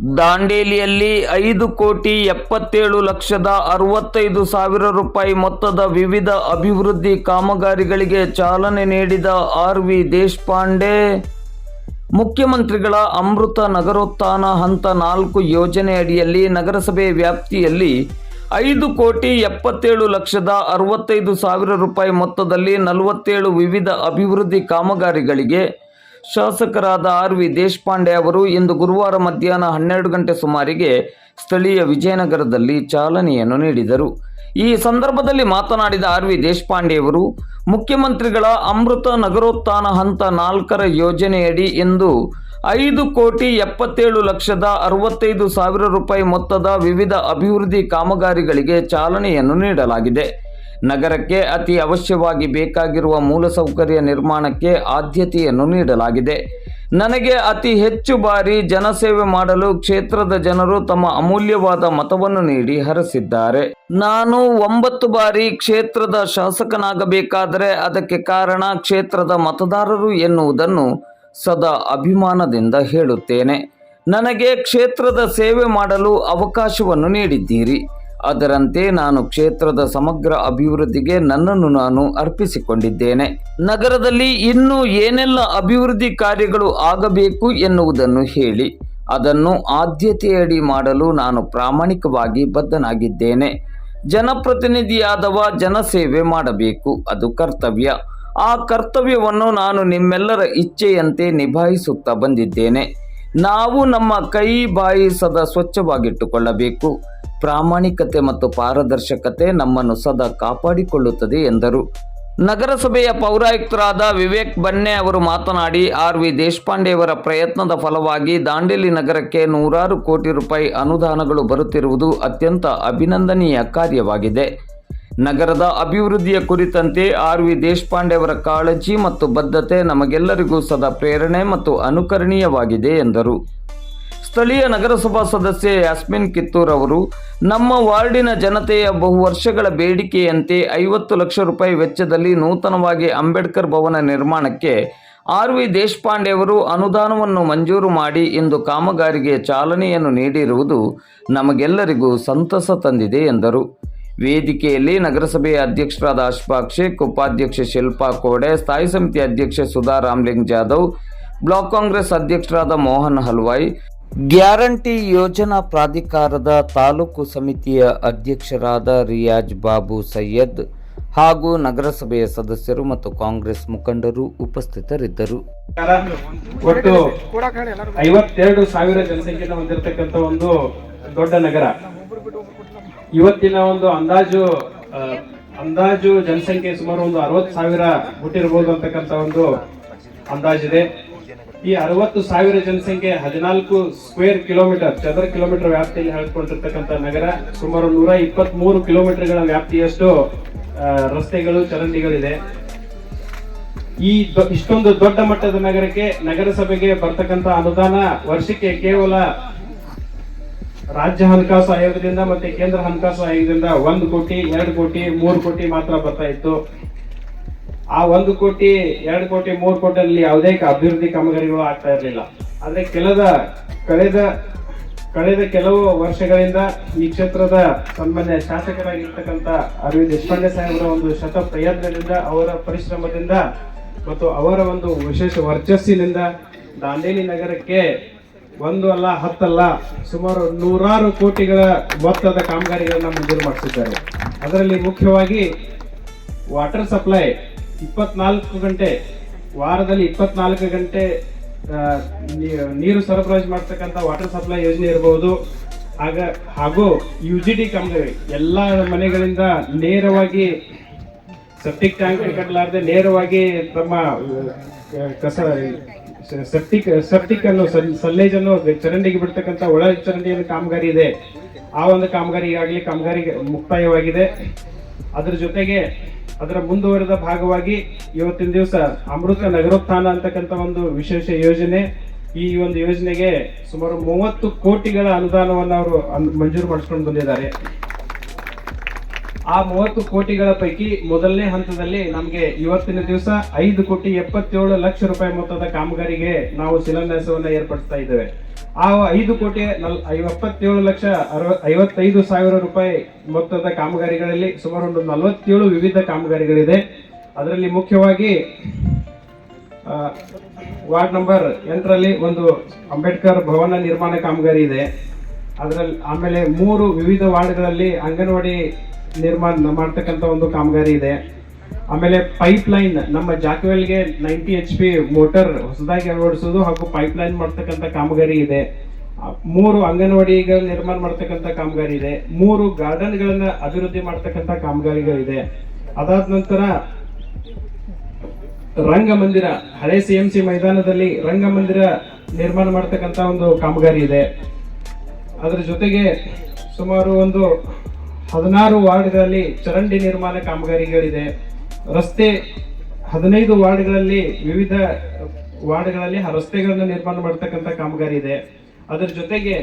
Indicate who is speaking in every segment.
Speaker 1: ದಾಂಡೇಲಿಯಲ್ಲಿ ಐದು ಕೋಟಿ ಎಪ್ಪತ್ತೇಳು ಲಕ್ಷದ ಅರವತ್ತೈದು ಸಾವಿರ ರೂಪಾಯಿ ಮೊತ್ತದ ವಿವಿಧ ಅಭಿವೃದ್ಧಿ ಕಾಮಗಾರಿಗಳಿಗೆ ಚಾಲನೆ ನೀಡಿದ ಆರ್ ವಿ ದೇಶಪಾಂಡೆ. ಮುಖ್ಯಮಂತ್ರಿಗಳ ಅಮೃತ ನಗರೋತ್ಥಾನ ಹಂತ ನಾಲ್ಕು ಯೋಜನೆ ಅಡಿಯಲ್ಲಿ ನಗರಸಭೆ ವ್ಯಾಪ್ತಿಯಲ್ಲಿ ಐದು ಕೋಟಿ ಎಪ್ಪತ್ತೇಳು ಲಕ್ಷದ ಅರವತ್ತೈದು ಸಾವಿರ ರೂಪಾಯಿ ಮೊತ್ತದಲ್ಲಿ ನಲವತ್ತೇಳು ವಿವಿಧ ಅಭಿವೃದ್ಧಿ ಕಾಮಗಾರಿಗಳಿಗೆ ಶಾಸಕರಾದ ಆರ್ ವಿ ದೇಶಪಾಂಡೆ ಅವರು ಇಂದು ಗುರುವಾರ ಮಧ್ಯಾಹ್ನ ಹನ್ನೆರಡು ಗಂಟೆ ಸುಮಾರಿಗೆ ಸ್ಥಳೀಯ ವಿಜಯನಗರದಲ್ಲಿ ಚಾಲನೆಯನ್ನು ನೀಡಿದರು. ಈ ಸಂದರ್ಭದಲ್ಲಿ ಮಾತನಾಡಿದ ಆರ್ ವಿ ದೇಶಪಾಂಡೆಯವರು, ಮುಖ್ಯಮಂತ್ರಿಗಳ ಅಮೃತ ನಗರೋತ್ಥಾನ ಹಂತ ನಾಲ್ಕರ ಯೋಜನೆಯಡಿ ಎಂದು ಐದು ಕೋಟಿ ಎಪ್ಪತ್ತೇಳು ಲಕ್ಷದ ಅರವತ್ತೈದು ಸಾವಿರ ರೂಪಾಯಿ ಮೊತ್ತದ ವಿವಿಧ ಅಭಿವೃದ್ಧಿ ಕಾಮಗಾರಿಗಳಿಗೆ ಚಾಲನೆಯನ್ನು ನೀಡಲಾಗಿದೆ. ನಗರಕ್ಕೆ ಅತಿ ಅವಶ್ಯವಾಗಿ ಬೇಕಾಗಿರುವ ಮೂಲಸೌಕರ್ಯ ನಿರ್ಮಾಣಕ್ಕೆ ಆದ್ಯತೆಯನ್ನು ನೀಡಲಾಗಿದೆ. ನನಗೆ ಅತಿ ಹೆಚ್ಚು ಬಾರಿ ಜನಸೇವೆ ಮಾಡಲು ಕ್ಷೇತ್ರದ ಜನರು ತಮ್ಮ ಅಮೂಲ್ಯವಾದ ಮತವನ್ನು ನೀಡಿ ಹರಸಿದ್ದಾರೆ. ನಾನು ಒಂಬತ್ತು ಬಾರಿ ಕ್ಷೇತ್ರದ ಶಾಸಕನಾಗಬೇಕಾದರೆ ಅದಕ್ಕೆ ಕಾರಣ ಕ್ಷೇತ್ರದ ಮತದಾರರು ಎನ್ನುವುದನ್ನು ಸದಾ ಅಭಿಮಾನದಿಂದ ಹೇಳುತ್ತೇನೆ. ನನಗೆ ಕ್ಷೇತ್ರದ ಸೇವೆ ಮಾಡಲು ಅವಕಾಶವನ್ನು ನೀಡಿದ್ದೀರಿ. ಅದರಂತೆ ನಾನು ಕ್ಷೇತ್ರದ ಸಮಗ್ರ ಅಭಿವೃದ್ಧಿಗೆ ನನ್ನನ್ನು ನಾನು ಅರ್ಪಿಸಿಕೊಂಡಿದ್ದೇನೆ. ನಗರದಲ್ಲಿ ಇನ್ನೂ ಏನೆಲ್ಲ ಅಭಿವೃದ್ಧಿ ಕಾರ್ಯಗಳು ಆಗಬೇಕು ಎನ್ನುವುದನ್ನು ಹೇಳಿ, ಅದನ್ನು ಆದ್ಯತೆಯಡಿ ಮಾಡಲು ನಾನು ಪ್ರಾಮಾಣಿಕವಾಗಿ ಬದ್ಧನಾಗಿದ್ದೇನೆ. ಜನಪ್ರತಿನಿಧಿಯಾದವ ಜನಸೇವೆ ಮಾಡಬೇಕು, ಅದು ಕರ್ತವ್ಯ. ಆ ಕರ್ತವ್ಯವನ್ನು ನಾನು ನಿಮ್ಮೆಲ್ಲರ ಇಚ್ಛೆಯಂತೆ ನಿಭಾಯಿಸುತ್ತಾ ಬಂದಿದ್ದೇನೆ. ನಾವು ನಮ್ಮ ಕೈ ಬಾಯಿ ಸದಾ ಸ್ವಚ್ಛವಾಗಿಟ್ಟುಕೊಳ್ಳಬೇಕು. ಪ್ರಾಮಾಣಿಕತೆ ಮತ್ತು ಪಾರದರ್ಶಕತೆ ನಮ್ಮನ್ನು ಸದಾ ಕಾಪಾಡಿಕೊಳ್ಳುತ್ತದೆ ಎಂದರು. ನಗರಸಭೆಯ ಪೌರಾಯುಕ್ತರಾದ ವಿವೇಕ್ ಬನ್ನೆ ಅವರು ಮಾತನಾಡಿ, ಆರ್ ವಿ ದೇಶಪಾಂಡೆಯವರ ಪ್ರಯತ್ನದ ಫಲವಾಗಿ ದಾಂಡೇಲಿ ನಗರಕ್ಕೆ ನೂರಾರು ಕೋಟಿ ರೂಪಾಯಿ ಅನುದಾನಗಳು ಬರುತ್ತಿರುವುದು ಅತ್ಯಂತ ಅಭಿನಂದನೀಯ ಕಾರ್ಯವಾಗಿದೆ. ನಗರದ ಅಭಿವೃದ್ಧಿಯ ಕುರಿತಂತೆ ಆರ್ ವಿ ದೇಶಪಾಂಡೆಯವರ ಕಾಳಜಿ ಮತ್ತು ಬದ್ಧತೆ ನಮಗೆಲ್ಲರಿಗೂ ಸದಾ ಪ್ರೇರಣೆ ಮತ್ತು ಅನುಕರಣೀಯವಾಗಿದೆ ಎಂದರು. ಸ್ಥಳೀಯ ನಗರಸಭಾ ಸದಸ್ಯೆ ಯಾಸ್ಮಿನ್ ಕಿತ್ತೂರ್ ಅವರು, ನಮ್ಮ ವಾರ್ಡಿನ ಜನತೆಯ ಬಹು ವರ್ಷಗಳ ಬೇಡಿಕೆಯಂತೆ ಐವತ್ತು ಲಕ್ಷ ರೂಪಾಯಿ ವೆಚ್ಚದಲ್ಲಿ ನೂತನವಾಗಿ ಅಂಬೇಡ್ಕರ್ ಭವನ ನಿರ್ಮಾಣಕ್ಕೆ ಆರ್ ವಿ ದೇಶಪಾಂಡೆ ಅವರು ಅನುದಾನವನ್ನು ಮಂಜೂರು ಮಾಡಿ ಇಂದು ಕಾಮಗಾರಿಗೆ ಚಾಲನೆಯನ್ನು ನೀಡಿರುವುದು ನಮಗೆಲ್ಲರಿಗೂ ಸಂತಸ ತಂದಿದೆ ಎಂದರು. ವೇದಿಕೆಯಲ್ಲಿ ನಗರಸಭೆಯ ಅಧ್ಯಕ್ಷರಾದ ಅಶ್ಫಾಕ್ ಶೇಖ್, ಉಪಾಧ್ಯಕ್ಷೆ ಶಿಲ್ಪಾ ಕೋಡೆ, ಸ್ಥಾಯಿ ಸಮಿತಿ ಅಧ್ಯಕ್ಷೆ ಸುಧಾ ರಾಮ್ಲಿಂಗ್ ಜಾಧವ್, ಬ್ಲಾಕ್ ಕಾಂಗ್ರೆಸ್ ಅಧ್ಯಕ್ಷರಾದ ಮೋಹನ್ ಹಲ್ವಾಯ್ ಗ್ಯಾರಂಟಿ ಯೋಜನಾ ಪ್ರಾಧಿಕಾರದ ತಾಲೂಕು ಸಮಿತಿಯ ಅಧ್ಯಕ್ಷರಾದ ರಿಯಾಜ್ ಬಾಬು ಸೈಯದ್ ಹಾಗೂ ನಗರಸಭೆಯ ಸದಸ್ಯರು ಮತ್ತು ಕಾಂಗ್ರೆಸ್ ಮುಖಂಡರು ಉಪಸ್ಥಿತರಿದ್ದರು.
Speaker 2: ಒಟ್ಟು ಐವತ್ತೆರಡು ಸಾವಿರ ಜನಸಂಖ್ಯೆಯನ್ನು ಹೊಂದಿರತಕ್ಕಂಥ ಒಂದು ದೊಡ್ಡ ನಗರ. ಇವತ್ತಿನ ಒಂದು ಅಂದಾಜು ಅಂದಾಜು ಜನಸಂಖ್ಯೆ ಸುಮಾರು ಒಂದು ಅರವತ್ತು ಸಾವಿರ ಹುಟ್ಟಿರಬಹುದು ಅಂತಕ್ಕಂಥ ಒಂದು ಅಂದಾಜಿದೆ. ಈ ಅರವತ್ತು ಸಾವಿರ ಜನಸಂಖ್ಯೆ ಹದಿನಾಲ್ಕು ಸ್ಕ್ವೇರ್ ಕಿಲೋಮೀಟರ್ ಚದರ ಕಿಲೋಮೀಟರ್ ವ್ಯಾಪ್ತಿಯಲ್ಲಿ ಹೇಳ್ಕೊಂಡಿರ್ತಕ್ಕಂಥ ನಗರ, ಸುಮಾರು ನೂರ ಇಪ್ಪತ್ತ್ ಮೂರು ಕಿಲೋಮೀಟರ್ಗಳ ವ್ಯಾಪ್ತಿಯಷ್ಟು ರಸ್ತೆಗಳು, ಚರಂಡಿಗಳಿದೆ. ಈ ಇಷ್ಟೊಂದು ದೊಡ್ಡ ಮಟ್ಟದ ನಗರಕ್ಕೆ, ನಗರಸಭೆಗೆ ಬರ್ತಕ್ಕಂತ ಅನುದಾನ ವರ್ಷಕ್ಕೆ ಕೇವಲ ರಾಜ್ಯ ಹಣಕಾಸು ಆಯೋಗದಿಂದ ಮತ್ತೆ ಕೇಂದ್ರ ಹಣಕಾಸು ಆಯೋಗದಿಂದ ಒಂದು ಕೋಟಿ, ಎರಡು ಕೋಟಿ, ಮೂರು ಕೋಟಿ ಮಾತ್ರ ಬರ್ತಾ ಇತ್ತು. ಆ ಒಂದು ಕೋಟಿ, ಎರಡು ಕೋಟಿ, ಮೂರು ಕೋಟಿಯಲ್ಲಿ ಯಾವುದೇ ಅಭಿವೃದ್ಧಿ ಕಾಮಗಾರಿಗಳು ಆಗ್ತಾ ಇರಲಿಲ್ಲ. ಆದರೆ ಕೆಲದ, ಕಳೆದ ಕಳೆದ ಕೆಲವು ವರ್ಷಗಳಿಂದ ಈ ಕ್ಷೇತ್ರದ ಸನ್ಮಾನ್ಯ ಶಾಸಕರಾಗಿರ್ತಕ್ಕಂಥ ಅರವಿಂದ್ ದೇಶಪಾಂಡೆ ಸಾಹೇಬರ ಒಂದು ಶತ ಪ್ರಯತ್ನದಿಂದ, ಅವರ ಪರಿಶ್ರಮದಿಂದ ಮತ್ತು ಅವರ ಒಂದು ವಿಶೇಷ ವರ್ಚಸ್ಸಿನಿಂದ ದಾಂಡೇಲಿ ನಗರಕ್ಕೆ ಒಂದು ಅಲ್ಲ ಹತ್ತಲ್ಲ ಸುಮಾರು ನೂರಾರು ಕೋಟಿಗಳ ಮೊತ್ತದ ಕಾಮಗಾರಿಗಳನ್ನ ಮಂಜೂರು ಮಾಡಿಸಿದ್ದಾರೆ. ಅದರಲ್ಲಿ ಮುಖ್ಯವಾಗಿ ವಾಟರ್ ಸಪ್ಲೈ ಇಪ್ಪತ್ನಾಲ್ಕು ಗಂಟೆ, ವಾರದಲ್ಲಿ ಇಪ್ಪತ್ನಾಲ್ಕು ಗಂಟೆ ನೀರು ಸರಬರಾಜು ಮಾಡ್ತಕ್ಕಂಥ ವಾಟರ್ ಸಪ್ಲೈ ಯೋಜನೆ ಇರಬಹುದು ಆಗ, ಹಾಗೂ ಯು ಜಿ ಡಿ ಕಾಮಗಾರಿ, ಎಲ್ಲ ಮನೆಗಳಿಂದ ನೇರವಾಗಿ ಸೆಪ್ಟಿಕ್ ಟ್ಯಾಂಕ್ ಕಟ್ಟಲಾರದೆ ನೇರವಾಗಿ ತಮ್ಮ ಕಸ ಸೆಪ್ಟಿಕ್ ಸೆಪ್ಟಿಕ್ ಅನ್ನು, ಸಲ್- ಸಲ್ಲೇಜ್ ಅನ್ನು ಚರಂಡಿಗೆ ಬಿಡ್ತಕ್ಕಂಥ ಒಳ ಚರಂಡಿಯನ್ನು ಕಾಮಗಾರಿ ಇದೆ. ಆ ಒಂದು ಕಾಮಗಾರಿಗಾಗಲಿ ಕಾಮಗಾರಿ ಮುಕ್ತಾಯವಾಗಿದೆ. ಅದರ ಜೊತೆಗೆ ಅದರ ಮುಂದುವರೆದ ಭಾಗವಾಗಿ ಇವತ್ತಿನ ದಿವಸ ಅಮೃತ ನಗರೋತ್ಥಾನ ಅಂತಕ್ಕಂಥ ಒಂದು ವಿಶೇಷ ಯೋಜನೆ. ಈ ಒಂದು ಯೋಜನೆಗೆ ಸುಮಾರು ಮೂವತ್ತು ಕೋಟಿಗಳ ಅನುದಾನವನ್ನು ಅವರು ಮಂಜೂರು ಮಾಡಿಸ್ಕೊಂಡು ಬಂದಿದ್ದಾರೆ. ಆ ಮೂವತ್ತು ಕೋಟಿಗಳ ಪೈಕಿ ಮೊದಲನೇ ಹಂತದಲ್ಲಿ ನಮಗೆ ಇವತ್ತಿನ ದಿವಸ ಐದು ಕೋಟಿ ಎಪ್ಪತ್ತೇಳು ಲಕ್ಷ ರೂಪಾಯಿ ಮೊತ್ತದ ಕಾಮಗಾರಿಗೆ ನಾವು ಶಿಲಾನ್ಯಾಸವನ್ನು ಏರ್ಪಡಿಸ್ತಾ ಇದ್ದೇವೆ. ಆ ಐದು ಕೋಟಿ ನಲ್ ಎಪ್ಪತ್ತೇಳು ಲಕ್ಷ ಅರವ ಐವತ್ತೈದು ಸಾವಿರ ರೂಪಾಯಿ ಮೊತ್ತದ ಕಾಮಗಾರಿಗಳಲ್ಲಿ ಸುಮಾರು ಒಂದು ನಲವತ್ತೇಳು ವಿವಿಧ ಕಾಮಗಾರಿಗಳಿದೆ. ಅದರಲ್ಲಿ ಮುಖ್ಯವಾಗಿ ವಾರ್ಡ್ ನಂಬರ್ ಎಂಟರಲ್ಲಿ ಒಂದು ಅಂಬೇಡ್ಕರ್ ಭವನ ನಿರ್ಮಾಣ ಕಾಮಗಾರಿ ಇದೆ. ಅದರಲ್ಲಿ ಆಮೇಲೆ ಮೂರು ವಿವಿಧ ವಾರ್ಡ್ಗಳಲ್ಲಿ ಅಂಗನವಾಡಿ ನಿರ್ಮಾಣ ಮಾಡ್ತಕ್ಕಂಥ ಒಂದು ಕಾಮಗಾರಿ ಇದೆ. ಆಮೇಲೆ ಪೈಪ್ ಲೈನ್ ನಮ್ಮ ಜಾಕವೆಲ್ಗೆ ನೈಂಟಿ ಎಚ್ ಪಿ ಮೋಟರ್ ಹೊಸದಾಗಿ ಅಳವಡಿಸೋದು ಹಾಗೂ ಪೈಪ್ ಲೈನ್ ಮಾಡ್ತಕ್ಕಂಥ ಕಾಮಗಾರಿ ಇದೆ. ಮೂರು ಅಂಗನವಾಡಿಗಳ ನಿರ್ಮಾಣ ಮಾಡ್ತಕ್ಕಂಥ ಕಾಮಗಾರಿ ಇದೆ. ಮೂರು ಗಾರ್ಡನ್ಗಳನ್ನು ಅಭಿವೃದ್ಧಿ ಮಾಡ್ತಕ್ಕಂಥ ಕಾಮಗಾರಿಗಳಿದೆ. ಅದಾದ ನಂತರ ರಂಗಮಂದಿರ, ಹಳೆ ಸಿ ಎಂ ಸಿ ಮೈದಾನದಲ್ಲಿ ರಂಗಮಂದಿರ ನಿರ್ಮಾಣ ಮಾಡ್ತಕ್ಕಂಥ ಒಂದು ಕಾಮಗಾರಿ ಇದೆ. ಅದರ ಜೊತೆಗೆ ಸುಮಾರು ಒಂದು ಹದಿನಾರು ವಾರ್ಡ್ಗಳಲ್ಲಿ ಚರಂಡಿ ನಿರ್ಮಾಣ ಕಾಮಗಾರಿಗಳಿದೆ. ರಸ್ತೆ ಹದಿನೈದು ವಾರ್ಡ್ಗಳಲ್ಲಿ ವಿವಿಧ ವಾರ್ಡ್ಗಳಲ್ಲಿ ರಸ್ತೆಗಳನ್ನು ನಿರ್ಮಾಣ ಮಾಡ್ತಕ್ಕಂಥ ಕಾಮಗಾರಿ ಇದೆ. ಅದರ ಜೊತೆಗೆ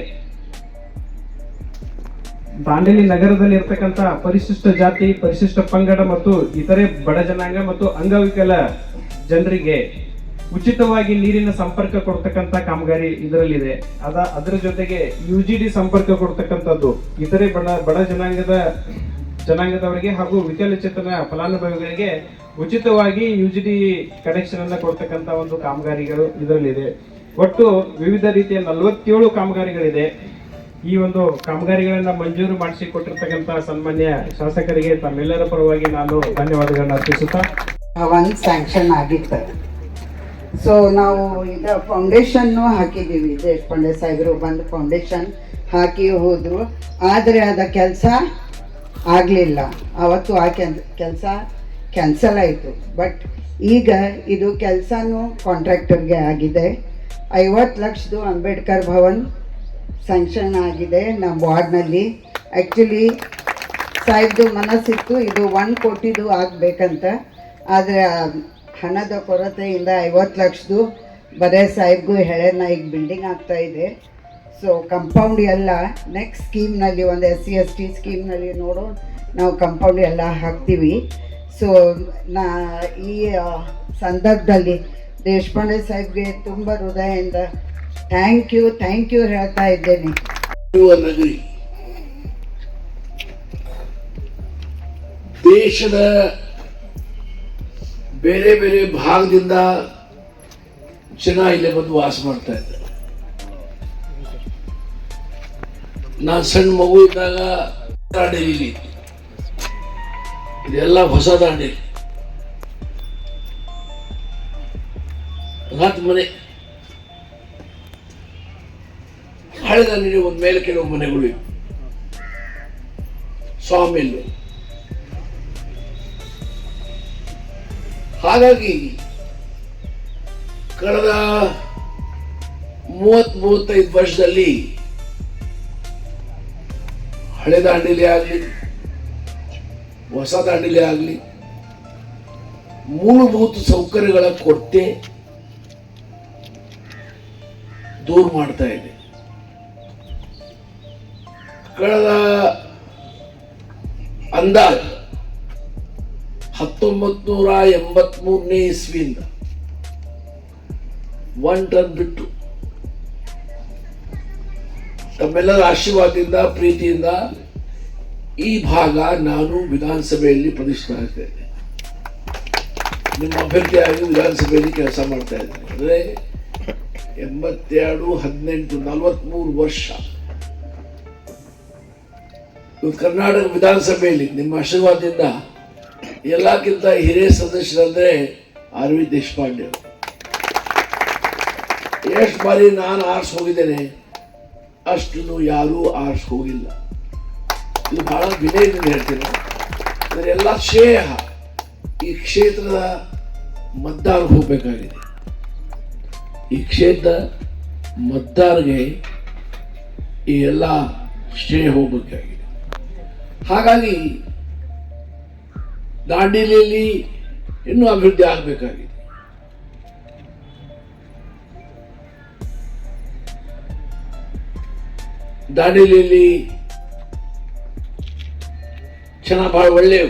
Speaker 2: ದಾಂಡೇಲಿ ನಗರದಲ್ಲಿ ಇರ್ತಕ್ಕಂಥ ಪರಿಶಿಷ್ಟ ಜಾತಿ, ಪರಿಶಿಷ್ಟ ಪಂಗಡ ಮತ್ತು ಇತರೆ ಬಡ ಜನಾಂಗ ಮತ್ತು ಅಂಗವಿಕಲ ಜನರಿಗೆ ಉಚಿತವಾಗಿ ನೀರಿನ ಸಂಪರ್ಕ ಕೊಡ್ತಕ್ಕಂಥ ಕಾಮಗಾರಿ ಇದರಲ್ಲಿದೆ. ಅದ, ಅದರ ಜೊತೆಗೆ ಯು ಜಿ ಡಿ ಸಂಪರ್ಕ ಕೊಡ್ತಕ್ಕಂಥದ್ದು, ಇತರೆ ಬಡ ಬಡ ಜನಾಂಗದ, ಜನಾಂಗದವರಿಗೆ ಹಾಗೂ ವಿಕಲಚೇತನ ಫಲಾನುಭವಿಗಳಿಗೆ ಉಚಿತವಾಗಿ ಯು ಜಿ ಡಿ ಕನೆಕ್ಷನ್ ಅನ್ನು ಕೊಡ್ತಕ್ಕಂಥ ಒಂದು ಕಾಮಗಾರಿಗಳು ಇದರಲ್ಲಿದೆ. ಒಟ್ಟು ವಿವಿಧ ರೀತಿಯ ನಲವತ್ತೇಳು ಕಾಮಗಾರಿಗಳಿದೆ. ಈ ಒಂದು ಕಾಮಗಾರಿಗಳನ್ನ ಮಂಜೂರು ಮಾಡಿಸಿ ಕೊಟ್ಟಿರ್ತಕ್ಕಂಥ ಸನ್ಮಾನ್ಯ ಶಾಸಕರಿಗೆ ತಮ್ಮೆಲ್ಲರ ಪರವಾಗಿ ನಾನು ಧನ್ಯವಾದಗಳನ್ನು ಅರ್ಪಿಸುತ್ತಾ
Speaker 3: ಒಂದು ಸ್ಯಾಂಕ್ಷನ್ ಆಗಿತ್ತು. ಸೊ ನಾವು ಈಗ ಫೌಂಡೇಶನ್ನು ಹಾಕಿದ್ದೀವಿ. ದೇಶಪಾಂಡೆ ಸಾಹೇಬರು ಬಂದು ಫೌಂಡೇಶನ್ ಹಾಕಿ ಹೋದರು. ಆದರೆ ಅದ ಕೆಲಸ ಆಗಲಿಲ್ಲ. ಅವತ್ತು ಆ ಕೆಲ್, ಕೆಲಸ ಕ್ಯಾನ್ಸಲ್ ಆಯಿತು. ಬಟ್ ಈಗ ಇದು ಕೆಲಸನೂ ಕಾಂಟ್ರಾಕ್ಟರ್ಗೆ ಆಗಿದೆ. ಐವತ್ತು ಲಕ್ಷದು ಅಂಬೇಡ್ಕರ್ ಭವನ್ ಸ್ಯಾಂಕ್ಷನ್ ಆಗಿದೆ ನಮ್ಮ ವಾರ್ಡ್ನಲ್ಲಿ. ಆ್ಯಕ್ಚುಲಿ ಸಾಹೇಬ್ದು ಮನಸ್ಸಿತ್ತು, ಇದು ಒಂದು ಕೋಟಿದು ಆಗಬೇಕಂತ. ಆದರೆ ಹಣದ ಕೊರತೆಯಿಂದ ಐವತ್ತು ಲಕ್ಷದ್ದು ಬರೇ ಸಾಹೇಬ್ಗೂ ಹೇಳೋಣ ಈಗ ಬಿಲ್ಡಿಂಗ್ ಆಗ್ತಾ ಇದೆ. ಸೊ ಕಂಪೌಂಡ್ ಎಲ್ಲ ನೆಕ್ಸ್ಟ್ ಸ್ಕೀಮ್ನಲ್ಲಿ ಒಂದು ಎಸ್ ಸಿ ಎಸ್ ಟಿ ಸ್ಕೀಮ್ನಲ್ಲಿ ನೋಡೋ, ನಾವು ಕಂಪೌಂಡ್ ಎಲ್ಲ ಹಾಕ್ತೀವಿ. ಸೊ ನಾ ಈ ಸಂದರ್ಭದಲ್ಲಿ ದೇಶಪಾಂಡೆ ಸಾಹೇಬ್ಗೆ ತುಂಬ ಹೃದಯದಿಂದ ಥ್ಯಾಂಕ್ ಯು ಥ್ಯಾಂಕ್ ಯು ಹೇಳ್ತಾ ಇದ್ದೇನೆ.
Speaker 4: ದೇಶದ ಬೇರೆ ಬೇರೆ ಭಾಗದಿಂದ ಜನ ಇಲ್ಲೇ ಬಂದು ವಾಸ ಮಾಡ್ತಾ ಇದ್ದಾರೆ. ನಾನು ಸಣ್ಣ ಮಗು ಇದ್ದಾಗ ದಾಂಡೇಲಿ ಇದೆಲ್ಲ ಹೊಸ ದಾಂಡೇಲಿ. ಹತ್ತು ಮನೆ. ಹಳೆದ ಒಂದ್ ಮೇಲೆ ಕೆಲವು ಮನೆಗಳು ಇವೆ. ಸ್ವಾಮಿಲ್ಲು ಹಾಗಾಗಿ ಕಳೆದ ಮೂವತ್ ಮೂವತ್ತೈದು ವರ್ಷದಲ್ಲಿ ಹಳೆ ದಾಂಡಿಲಿ ಆಗಲಿ, ಹೊಸ ದಾಂಡಿಲಿ ಆಗಲಿ ಮೂಲಭೂತ ಸೌಕರ್ಯಗಳ ಕೊರತೆ ದೂರ ಮಾಡ್ತಾ ಇದೆ. ಕಳೆದ ಅಂದಾಜು ಹತ್ತೊಂಬತ್ ನೂರ ಎಂಬತ್ಮೂರನೇ ಇಸ್ವಿಯಿಂದ ಒನ್ ಟನ್ ಬಿಟ್ಟು ತಮ್ಮೆಲ್ಲರ ಆಶೀರ್ವಾದದಿಂದ, ಪ್ರೀತಿಯಿಂದ ಈ ಭಾಗ ನಾನು ವಿಧಾನಸಭೆಯಲ್ಲಿ ಪ್ರತಿಷ್ಠೆ ಆಗ್ತಾ ಇದ್ದೆ ನಿಮ್ಮ ಅಭ್ಯರ್ಥಿಯಾಗಿ ವಿಧಾನಸಭೆಯಲ್ಲಿ ಕೆಲಸ ಮಾಡ್ತಾ ಇದ್ದೇನೆ. ಅಂದರೆ ಎಂಬತ್ತೆರಡು, ಹದಿನೆಂಟು ನಲವತ್ತ್ಮೂರು ವರ್ಷ ಕರ್ನಾಟಕ ವಿಧಾನಸಭೆಯಲ್ಲಿ ನಿಮ್ಮ ಆಶೀರ್ವಾದದಿಂದ ಎಲ್ಲಕ್ಕಿಂತ ಹಿರಿಯ ಸದಸ್ಯರಂದ್ರೆ ಆರ್ ವಿ ದೇಶಪಾಂಡೆ ಎಷ್ಟು ಬಾರಿ ನಾನು ಆರ್ಸ್ ಹೋಗಿದ್ದೇನೆ, ಅಷ್ಟನ್ನು ಯಾರೂ ಆರ್ಸ್ ಹೋಗಿಲ್ಲ. ಇದು ಬಹಳ ವಿನಯದಿಂದ ಹೇಳ್ತೀನಿ. ಎಲ್ಲ ಶ್ರೇಯ ಈ ಕ್ಷೇತ್ರದ ಮತದಾರ ಹೋಗಬೇಕಾಗಿದೆ. ಈ ಕ್ಷೇತ್ರ ಮತದಾರಗೆ ಈ ಎಲ್ಲ ಶ್ರೇಯ ಹೋಗಬೇಕಾಗಿದೆ. ಹಾಗಾಗಿ ದಾಂಡೇಲಿಯಲ್ಲಿ ಇನ್ನೂ ಅಭಿವೃದ್ಧಿ ಆಗಬೇಕಾಗಿದೆ. ದಾಂಡೇಲಿಯಲ್ಲಿ ಜನ ಬಹಳ ಒಳ್ಳೆಯ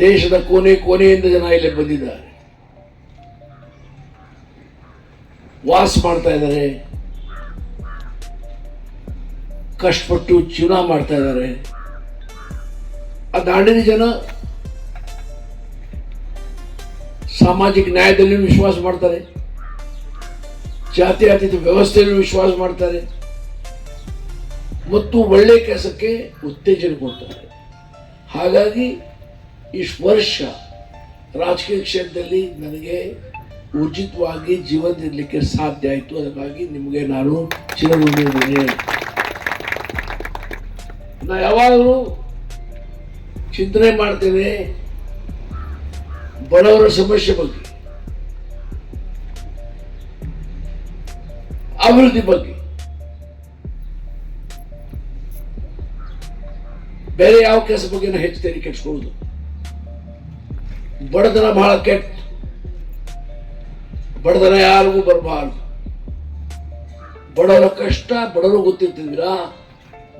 Speaker 4: ದೇಶದ ಕೋನೆ ಕೋನೆಯಿಂದ ಜನ ಇಲ್ಲಿ ಬಂದಿದ್ದಾರೆ. ವಾಸ ಮಾಡ್ತಾ ಇದ್ದಾರೆ. ಕಷ್ಟಪಟ್ಟು ಜೀವನ ಮಾಡ್ತಾ ಇದ್ದಾರೆ. ಆ ದಾಂಡಿನ ಜನ ಸಾಮಾಜಿಕ ನ್ಯಾಯದಲ್ಲಿ ವಿಶ್ವಾಸ ಮಾಡ್ತಾರೆ. ಜಾತ್ಯತೀತ ವ್ಯವಸ್ಥೆಯಲ್ಲಿ ವಿಶ್ವಾಸ ಮಾಡ್ತಾರೆ. ಮತ್ತು ಒಳ್ಳೆ ಕೆಲಸಕ್ಕೆ ಉತ್ತೇಜನ ಕೊಡ್ತಾರೆ. ಹಾಗಾಗಿ ಇಷ್ಟು ವರ್ಷ ರಾಜಕೀಯ ಕ್ಷೇತ್ರದಲ್ಲಿ ನನಗೆ ಉಚಿತವಾಗಿ ಜೀವನ ಇರಲಿಕ್ಕೆ ಸಾಧ್ಯ ಆಯಿತು. ಅದಕ್ಕಾಗಿ ನಿಮಗೆ ನಾನು ಚಿರಗೊಂಡಿದ್ದೇನೆ ನಾ ಯಾವಾಗಲೂ ಚಿಂತನೆ ಮಾಡ್ತೇನೆ ಬಡವರ ಸಮಸ್ಯೆ ಬಗ್ಗೆ. ಅಭಿವೃದ್ಧಿ ಬಗ್ಗೆ. ಬೇರೆ ಯಾವ ಕೆಲಸ ಬಗ್ಗೆ ಹೆಚ್ಚು ತೆರಿಗೆ ಕೆಡಿಸ್ಕೊಳ್ಳೋದು. ಬಡತನ ಬಹಳ ಕೆಟ್ಟ. ಬಡತನ ಯಾರಿಗೂ ಬರಬಾರ್ದು. ಬಡವರ ಕಷ್ಟ, ಬಡವರು ಗೊತ್ತಿರ್ತಿದ್ದೀರಾ?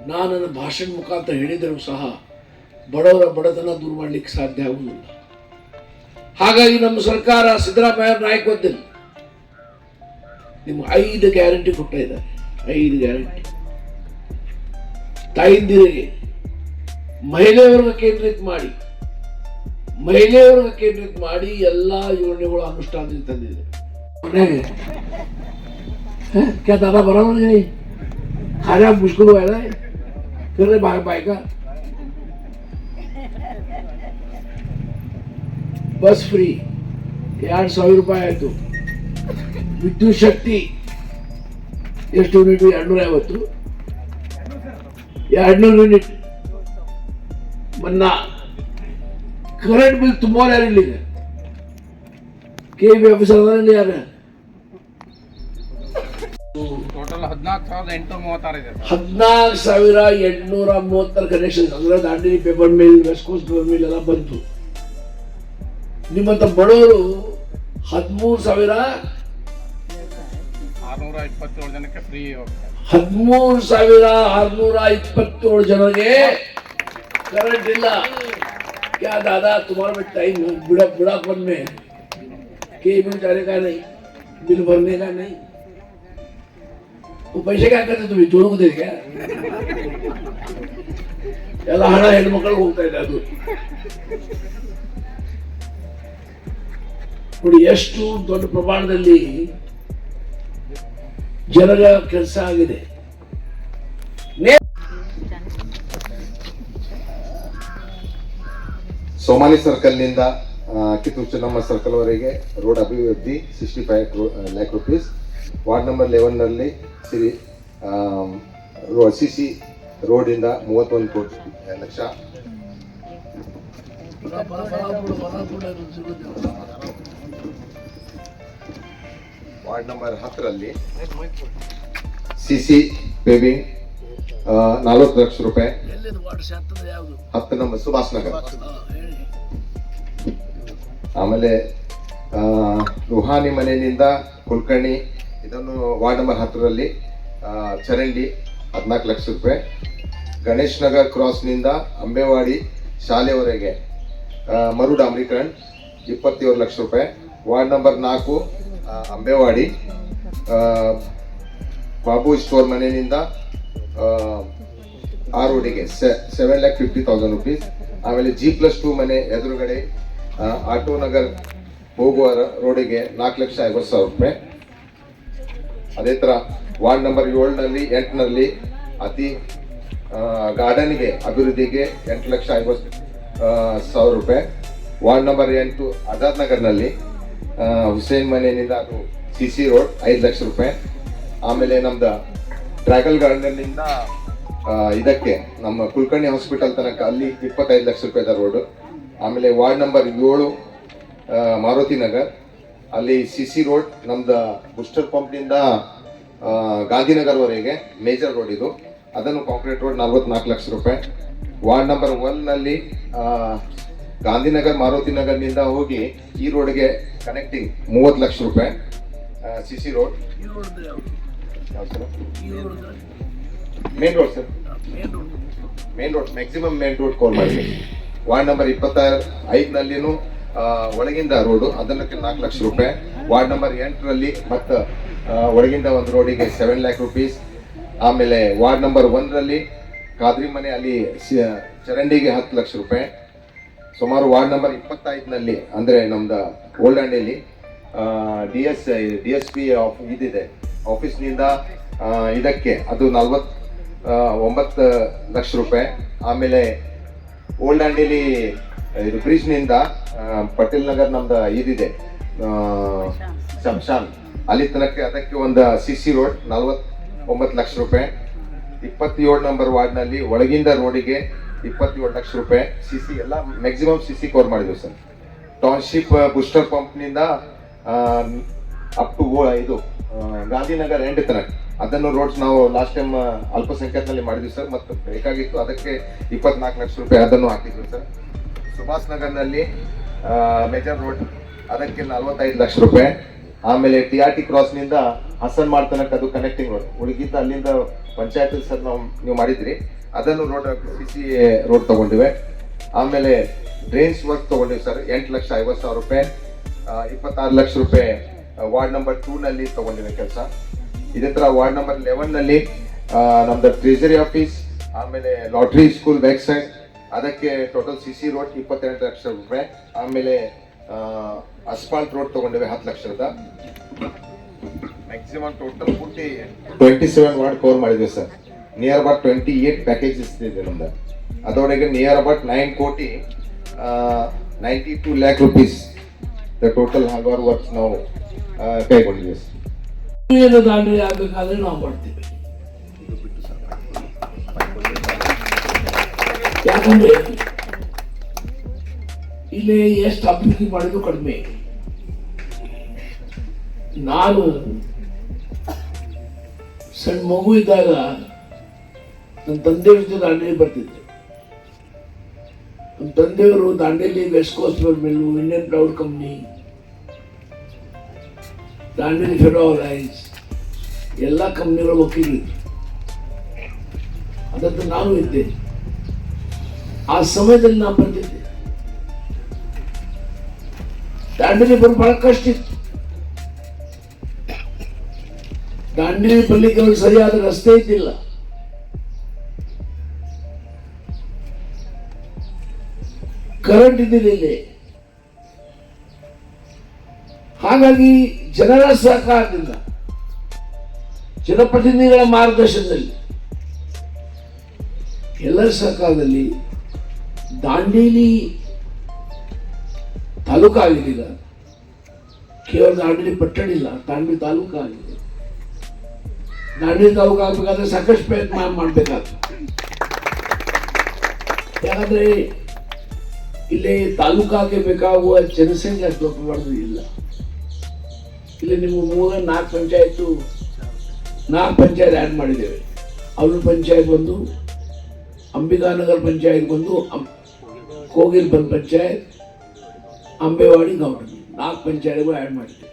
Speaker 4: ನಾನು ನನ್ನ ಭಾಷಣ ಮುಖಾಂತರ ಹೇಳಿದರೂ ಸಹ ಬಡವರ ಬಡತನ ದೂರ ಮಾಡಲಿಕ್ಕೆ ಸಾಧ್ಯ ಆಗುವುದಿಲ್ಲ ಹಾಗಾಗಿ ನಮ್ಮ ಸರ್ಕಾರ ಸಿದ್ದರಾಮಯ್ಯ ನಾಯಕತ್ವದಲ್ಲಿ ನಿಮ್ಮ ಐದು ಗ್ಯಾರಂಟಿ ಕೊಡ್ತಾ ಇದ್ದಾರೆ ಐದು ಗ್ಯಾರಂಟಿ ತಾಯಿಂದಿರಿಗೆ ಮಹಿಳೆಯವ್ರಿಗೆ ಕೇಂದ್ರಿತ ಮಾಡಿ ಮಹಿಳೆಯವ್ರಿಗೆ ಕೇಂದ್ರಿತ ಮಾಡಿ ಎಲ್ಲ ಯೋಜನೆಗಳು ಅನುಷ್ಠಾನದಲ್ಲಿ ತಂದಿದೆ ಮನೆಗೆ हैं? क्या दादा बराबर नहीं खाना मुश्किल हुआ है कर रहे भाई भाई का ಬಸ್ ಫ್ರೀ. ಎರಡು ಸಾವಿರ ರೂಪಾಯಿ ಆಯಿತು. ವಿದ್ಯುತ್ ಶಕ್ತಿ ಎಷ್ಟು ಯೂನಿಟ್? ಎರಡುನೂರ ಐವತ್ತು ಎರಡುನೂರು ಯೂನಿಟ್. ಮನ್ನ. ಕರೆಂಟ್ ಬಿಲ್ ತುಂಬ ಯಾರು ಕೆ ಬಿ ಆಫೀಸರ್ ಅದಾರಲ್ಲಿ ಯಾರು?
Speaker 2: ಟೋಟಲ್ ಹದಿನಾಲ್ಕು ಸಾವಿರದ ಎಂಟುನೂರ ಮೂವತ್ತಾರು ಇದೆ
Speaker 4: ಸಾವಿರ ಎಂಟುನೂರ ಮೂವತ್ತಾರು ಕನೆಕ್ಷನ್ಸ್ ಅಂದರೆ Dandeli paper mill West Coast paper mill ಎಲ್ಲ ಬಂತು. ನಿಮ್ಮಂತ ಬಡವರು ಹದಿಮೂರು ಸಾವಿರ
Speaker 2: ಆರ್ನೂರ ಇಪ್ಪತ್ತೇಳು ಜನಕ್ಕೆ ಫ್ರೀ ಹೋಗ್ತಾರೆ
Speaker 4: ಹದಿಮೂರು ಸಾವಿರ ಆರ್ನೂರ ಇಪ್ಪತ್ತೇಳು ಜನರಿಗೆ करंट ಇಲ್ಲ क्या दादा तुम्हारा में टाइम बुढ़ा बुढ़ापन में के बिल जाने का नहीं बिल भरने का नहीं वो पैसे क्या करते तुम्हें चोरों को दे क्या ಎಲ್ಲ ಹಣ ಹೆಣ್ಮಕ್ಳಿಗೆ ಹೋಗ್ತಾ ಇದೆ ಅದು ನೋಡಿ ಎಷ್ಟು ದೊಡ್ಡ ಪ್ರಮಾಣದಲ್ಲಿ ಜನರ ಕೆಲಸ ಆಗಿದೆ
Speaker 5: ಸೋಮಾನಿ ಸರ್ಕಲ್ನಿಂದ ಕಿತ್ತೂರು ಚೆನ್ನಮ್ಮ ಸರ್ಕಲ್ ವರೆಗೆ ರೋಡ್ ಅಭಿವೃದ್ಧಿ sixty five lakh rupees ward number ಲೆವೆನ್ನಲ್ಲಿ ಸಿರಿ ಸಿ ಸಿ ರೋಡಿಂದ ಮೂವತ್ತೊಂದು ಕೋಟಿ ಲಕ್ಷ ವಾರ್ಡ್ ನಂಬರ್ ಹತ್ತರಲ್ಲಿ ಸಿ ಸಿ ನಲ್ವತ್ತು ಲಕ್ಷ ರೂಪಾಯಿ. ಹತ್ತು ನಂಬರ್ ಸುಭಾಷ್ ನಗರ. ಆಮೇಲೆ ರುಹಾನಿ ಮನೆಯಿಂದ ಕುಲಕರ್ಣಿ ಇದನ್ನು ವಾರ್ಡ್ ನಂಬರ್ ಹತ್ತರಲ್ಲಿ ಚರಂಡಿ ಹದಿನಾಲ್ಕು ಲಕ್ಷ ರೂಪಾಯಿ. ಗಣೇಶ್ ನಗರ್ ಕ್ರಾಸ್ನಿಂದ ಅಂಬೇವಾಡಿ ಶಾಲೆವರೆಗೆ ಆ, ಮರು ಡಾಂಬರೀಕರಣ ಇಪ್ಪತ್ತೇಳು ಲಕ್ಷ ರೂಪಾಯಿ. ವಾರ್ಡ್ ನಂಬರ್ ನಾಲ್ಕು ಅಂಬೇವಾಡಿ ಬಾಬು ಸ್ಟೋರ್ ಮನೆಯಿಂದ ಆ, ರೋಡಿಗೆ seven lakh fifty thousand rupees ಆಮೇಲೆ ಜಿ ಪ್ಲಸ್ ಟೂ ಮನೆ ಎದುರುಗಡೆ ಆಟೋ ನಗರ್ ಹೋಗುವ ರೋಡಿಗೆ ನಾಲ್ಕು ಲಕ್ಷ ಐವತ್ತು ಸಾವಿರ ರೂಪಾಯಿ. ಅದೇ ಥರ ವಾರ್ಡ್ ನಂಬರ್ ಏಳಿನಲ್ಲಿ ಎಂಟನಲ್ಲಿ ಅತಿ ಗಾರ್ಡನ್ಗೆ ಅಭಿವೃದ್ಧಿಗೆ ಎಂಟು ಲಕ್ಷ ಐವತ್ತು ಸಾವಿರ ರೂಪಾಯಿ. ವಾರ್ಡ್ ನಂಬರ್ ಎಂಟು ಆಜಾದ್ ನಗರ್ನಲ್ಲಿ ಹುಸೇನ್ ಮನೆಯಿಂದ ಅದು ಸಿ ಸಿ ರೋಡ್ ಐದು ಲಕ್ಷ ರೂಪಾಯಿ. ಆಮೇಲೆ ನಮ್ದು ಡ್ರ್ಯಾಗಲ್ ಗಾರ್ಡನ್ನಿಂದ ಇದಕ್ಕೆ ನಮ್ಮ ಕುಲಕರ್ಣಿ ಹಾಸ್ಪಿಟಲ್ ತನಕ ಅಲ್ಲಿ ಇಪ್ಪತ್ತೈದು ಲಕ್ಷ ರೂಪಾಯಿ ರೂಪಾಯಿದ ರೋಡು ಆಮೇಲೆ ವಾರ್ಡ್ ನಂಬರ್ ಏಳು ಮಾರುತಿ ನಗರ್. ಅಲ್ಲಿ ಸಿ ಸಿ ರೋಡ್ ನಮ್ದು ಬೂಸ್ಟರ್ ಪಂಪ್ನಿಂದ ಗಾಂಧಿನಗರ್ವರೆಗೆ ಮೇಜರ್ ರೋಡ್ ಇದು. ಅದನ್ನು ಕಾಂಕ್ರೀಟ್ ರೋಡ್ ನಲ್ವತ್ನಾಲ್ಕು ಲಕ್ಷ ರೂಪಾಯಿ. ವಾರ್ಡ್ ನಂಬರ್ ಒನ್ನಲ್ಲಿ ಗಾಂಧಿನಗರ್ ಮಾರುತಿ ನಗರ್ನಿಂದ ಹೋಗಿ ಈ ರೋಡ್ಗೆ ಕನೆಕ್ಟಿಂಗ್ ಮೂವತ್ತು ಲಕ್ಷ ರೂಪಾಯಿ
Speaker 4: C
Speaker 5: C road main
Speaker 4: road sir?
Speaker 5: Main road maximum main road call ಮಾಡಿ. ವಾರ್ಡ್ ನಂಬರ್ ಇಪ್ಪತ್ತ ಐದನಲ್ಲಿನೂ ಒಳಗಿಂದ ರೋಡು ಅದನ್ನಕ್ಕೆ ನಾಲ್ಕು ಲಕ್ಷ ರೂಪಾಯಿ. ವಾರ್ಡ್ ನಂಬರ್ ಎಂಟರಲ್ಲಿ ಮತ್ತು ಒಳಗಿಂದ ಒಂದು ರೋಡಿಗೆ ಸೆವೆನ್ ಲ್ಯಾಕ್ ರುಪೀಸ್ ಆಮೇಲೆ ವಾರ್ಡ್ ನಂಬರ್ ಒಂದರಲ್ಲಿ ಖಾದ್ರಿ ಮನೆ ಅಲ್ಲಿ ಚರಂಡಿಗೆ ಹತ್ತು ಲಕ್ಷ ರೂಪಾಯಿ. ಸುಮಾರು ವಾರ್ಡ್ ನಂಬರ್ ಇಪ್ಪತ್ತೈದನಲ್ಲಿ ಅಂದರೆ ನಮ್ದು old ಅಂಡಿಯಲ್ಲಿ D S D S P of ಇದಿದೆ. ಆಫೀಸ್ನಿಂದ ಇದಕ್ಕೆ ಅದು ನಲ್ವತ್ ಆ, ಒಂಬತ್ತು ಲಕ್ಷ ರೂಪಾಯಿ. ಆಮೇಲೆ ಓಲ್ಡ್ ಅಂಡಿಲಿ ಇದು ಬ್ರಿಡ್ಜ್ನಿಂದ ಪಟೇಲ್ ನಗರ್ ನಮ್ದು ಇದಿದೆ. ಶಮ್ಶಾನ್. ಅಲ್ಲಿ ತನಕ ಅದಕ್ಕೆ ಒಂದು ಸಿ ಸಿ ರೋಡ್ ನಲ್ವತ್ ಒಂಬತ್ತು ಲಕ್ಷ ರೂಪಾಯಿ. ಇಪ್ಪತ್ತೇಳು ನಂಬರ್ ವಾರ್ಡ್ನಲ್ಲಿ ಒಳಗಿಂದ ರೋಡಿಗೆ ಇಪ್ಪತ್ತೇಳು ಲಕ್ಷ ರೂಪಾಯಿ ಸಿ ಸಿ ಎಲ್ಲ ಮ್ಯಾಕ್ಸಿಮಮ್ ಸಿ ಸಿ ಕವರ್ ಮಾಡಿದ್ವಿ ಸರ್. ಟೌನ್ಶಿಪ್ ಬೂಸ್ಟರ್ ಪಂಪ್ನಿಂದ ಅಪ್ ಟು ಇದು ಗಾಂಧಿನಗರ್ ಎಂಡ್ ತನಕ. ಅದನ್ನು ರೋಡ್ಸ್ ನಾವು ಲಾಸ್ಟ್ ಟೈಮ್ ಅಲ್ಪಸಂಖ್ಯಾತನಲ್ಲಿ ಮಾಡಿದ್ವಿ ಸರ್. ಮತ್ತು ಬೇಕಾಗಿತ್ತು ಅದಕ್ಕೆ ಇಪ್ಪತ್ನಾಲ್ಕು ಲಕ್ಷ ರೂಪಾಯಿ ಅದನ್ನು ಹಾಕಿದ್ವಿ ಸರ್. ಸುಭಾಷ್ ನಗರ್ನಲ್ಲಿ ಮೇಜರ್ ರೋಡ್ ಅದಕ್ಕೆ ನಲವತ್ತೈದು ಲಕ್ಷ ರೂಪಾಯಿ. ಆಮೇಲೆ ಟಿ ಆರ್ ಟಿ ಕ್ರಾಸ್ನಿಂದ ಹಸನ್ ಮಾಡ್ತನಕ ಅದು ಕನೆಕ್ಟಿಂಗ್ ರೋಡ್ ಉಳಿಗಿದ್ದ ಅಲ್ಲಿಂದ ಪಂಚಾಯತ್ ಸರ್ ನಾವು, ನೀವು ಮಾಡಿದ್ರಿ. ಅದನ್ನು ರೋಡ್ ಸಿ ಸಿ ರೋಡ್ ತಗೊಂಡಿವೆ. ಆಮೇಲೆ ಡ್ರೈನ್ಸ್ ವರ್ಕ್ ತಗೊಂಡಿವೆ ಸರ್, ಎಂಟು ಲಕ್ಷ ಐವತ್ತು ಸಾವಿರ ರೂಪಾಯಿ. ಇಪ್ಪತ್ತಾರು ಲಕ್ಷ ರೂಪಾಯಿ ವಾರ್ಡ್ ನಂಬರ್ ಟೂನಲ್ಲಿ ತಗೊಂಡಿವೆ ಕೆಲಸ. ಇದೇ ಥರ ವಾರ್ಡ್ ನಂಬರ್ ಲೆವೆನ್ನಲ್ಲಿ ನಮ್ದು ಟ್ರೆಜರಿ ಆಫೀಸ್ ಆಮೇಲೆ ಲಾಟ್ರಿ ಸ್ಕೂಲ್ ಬ್ಯಾಕ್ ಸೈಡ್ ಅದಕ್ಕೆ ಟೋಟಲ್ ಸಿ ಸಿ ರೋಡ್ ಇಪ್ಪತ್ತೆಂಟು ಲಕ್ಷ ರೂಪಾಯಿ. ಆಮೇಲೆ ಅಸ್ಫಾಲ್ಟ್ ರೋಡ್ ತಗೊಂಡಿವೆ ಹತ್ತು ಲಕ್ಷದ. ಮ್ಯಾಕ್ಸಿಮಮ್ ಟೋಟಲ್ ಪೂರ್ತಿ ಟ್ವೆಂಟಿ ಸೆವೆನ್ ವಾರ್ಡ್ ಕವರ್ ಮಾಡಿದ್ವಿ sir. Near about twenty eight packages ಇದೆ ನಮ್ದು ಅದರೊಳಗೆ near about nine koti ninety two lakh rupees the total ಹಲವಾರು ವರ್ಕ್ಸ್ ನಾವು ಕೈಗೊಂಡಿದ್ದೀವಿ ಸರ್
Speaker 4: ದಾಂಡಲಿ ಆಗ್ಬೇಕಾದ್ರೆ ನಾವು ಮಾಡ್ತೀವಿ. ಯಾಕಂದ್ರೆ ಇಲ್ಲಿ ಎಷ್ಟು ಅಭಿವೃದ್ಧಿ ಮಾಡಿದ್ರು ಕಡಿಮೆ. ನಾನು ಸಣ್ಣ ಮಗು ಇದ್ದಾಗ ನನ್ನ ತಂದೆಯವ್ರ ಜೊತೆ ದಾಂಡೇಲಿ ಬರ್ತಿದ್ದೆ. ನಮ್ಮ ತಂದೆಯವರು Dandeli West Coast mill Indian proud company Dandeli Ferro Alloys ಎಲ್ಲ ಕಂಪ್ನಿಗಳ ವಕೀಲರು ಅದಕ್ಕೆ ನಾನು ಇದ್ದೆ. ಆ ಸಮಯದಲ್ಲಿ ನಾನು ಬಂದಿದ್ದೆ. ದಾಂಡೇಲಿ ಬರೋ ಬಹಳ ಕಷ್ಟ ಇತ್ತು. ದಾಂಡೇಲಿ ಬರ್ಲಿಕ್ಕೆ ಸರಿಯಾದ ರಸ್ತೆ ಇದ್ದಿಲ್ಲ. ಕರೆಂಟ್ ಇದ್ದಿಲ್ಲ ಹಾಗಾಗಿ ಜನರ ಸಹಕಾರದಿಂದ, ಜನಪ್ರತಿನಿಧಿಗಳ ಮಾರ್ಗದರ್ಶನದಲ್ಲಿ, ಎಲ್ಲರ ಸಹಕಾರದಲ್ಲಿ ದಾಂಡೇಲಿ ತಾಲೂಕು ಆಗಿದ್ದಿಲ್ಲ ಕೇವಲ ದಾಂಡೇಲಿ ಪಟ್ಟಣ ಇಲ್ಲ, ದಾಂಡೇಲಿ ತಾಲೂಕು ಆಗಿದೆ. ದಾಂಡೇಲಿ ತಾಲೂಕು ಆಗ್ಬೇಕಾದ್ರೆ ಸಾಕಷ್ಟು ಪ್ರಯತ್ನ ಮಾಡಬೇಕಾಗ್ತದೆ. ಯಾಕಂದ್ರೆ ಇಲ್ಲಿ ತಾಲೂಕಾಗೆ ಬೇಕಾಗುವ ಜನಸಂಖ್ಯೆ ಅಷ್ಟು ಪ್ರಮಾಣದಲ್ಲಿ ಇಲ್ಲ. ಇಲ್ಲಿ ನಿಮ್ಮ ಮೂರ ನಾಲ್ಕು ಪಂಚಾಯತು ನಾಲ್ಕು ಪಂಚಾಯತ್ ಆ್ಯಡ್ ಮಾಡಿದ್ದೇವೆ. ಅವ್ರ ಪಂಚಾಯತ್ ಬಂದು ಅಂಬಿಕಾನಗರ್ ಪಂಚಾಯತ್ ಬಂದು, ಅಂ ಕೋಗಿಲ್ ಬಂದ್ ಪಂಚಾಯತ್, ಅಂಬೇವಾಡಿ ಗೌರ್ಮೆಂಟ್, ನಾಲ್ಕು ಪಂಚಾಯತ್ಗಳು ಆ್ಯಡ್ ಮಾಡಿದ್ದೇವೆ.